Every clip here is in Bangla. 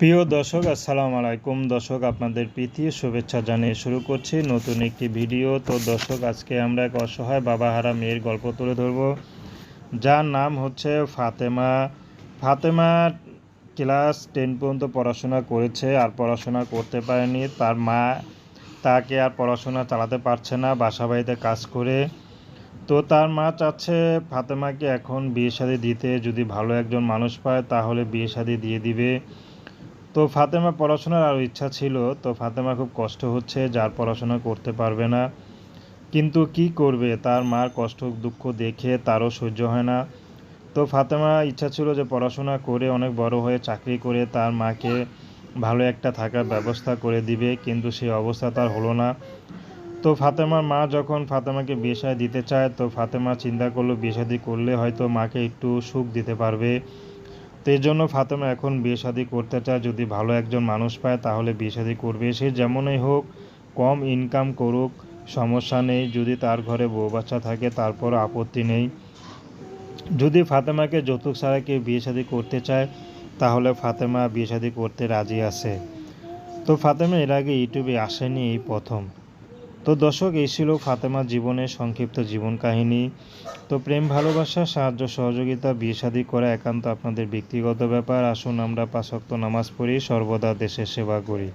প্রিয় দর্শক, আসসালামু আলাইকুম। দর্শক, আপনাদের প্রীতি শুভেচ্ছা জানিয়ে শুরু করছি নতুন একটি ভিডিও। তো দর্শক, আজকে আমরা এক অসহায় বাবাহারা মেয়ের গল্প তুলে ধরব। যার নাম হচ্ছে ফাতেমা। ফাতেমা ক্লাস টেন পর্যন্ত পড়াশোনা করেছে, আর পড়াশোনা করতে পারেনি। তার মা তাকে আর পড়াশোনা চালাতে পারছে না, বাসা বাড়িতে কাজ করে। তো তার মা চাচ্ছে ফাতেমাকে এখন বিয়ে শাদি দিতে। যদি ভালো একজন মানুষ পায়, তাহলে বিয়ে শাদি দিয়ে দিবে। তো ফাতেমা পড়াশোনার আরও ইচ্ছা ছিল, তো ফাতেমা খুব কষ্ট হচ্ছে, যার পড়াশোনা করতে পারবে না। কিন্তু কি করবে? তার মার কষ্ট, দুঃখ দেখে তারও সহ্য হয় না। তো ফাতেমা ইচ্ছা ছিল যে পড়াশোনা করে অনেক বড় হয়ে চাকরি করে তার মাকে ভালো একটা থাকার ব্যবস্থা করে দিবে, কিন্তু সেই অবস্থা তার হলো না। তো ফাতেমার মা যখন ফাতেমাকে বিয়ে দিতে চায়, তো ফাতেমা চিন্তা করল বিয়ে করলে হয়তো মাকে একটু সুখ দিতে পারবে। তো জন্য ফাতেমা এখন বিয়ে শাদী করতে চায়। যদি ভালো একজন মানুষ পায়, তাহলে বিয়ে শাদী করবে। সে যেমনই হোক, কম ইনকাম করুক, সমস্যা নেই। যদি তার ঘরে বউ বাচ্চা থাকে, তারপর আপত্তি নেই। যদি ফাতেমাকে যৌতুক ছাড়া কেউ বিয়ে শাদী করতে চায়, তাহলে ফাতেমা বিয়ে শাদী করতে রাজি আছে। তো ফাতেমা এর আগে ইউটিউবে আসেনি এই প্রথম। তো দর্শক, এই ছিল ফাতেমার জীবনের সংক্ষিপ্ত জীবন কাহিনী। তো প্রেম, ভালোবাসা, সাহায্য, সহযোগিতা, বিয়ে শাদী করা একান্ত আপনাদের ব্যক্তিগত ব্যাপার। আসুন আমরা পাশক্ত নামাজ পড়ি, সর্বদা দেশের সেবা করি।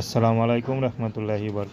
আসসালামু আলাইকুম রহমতুল্লাহি বরকাত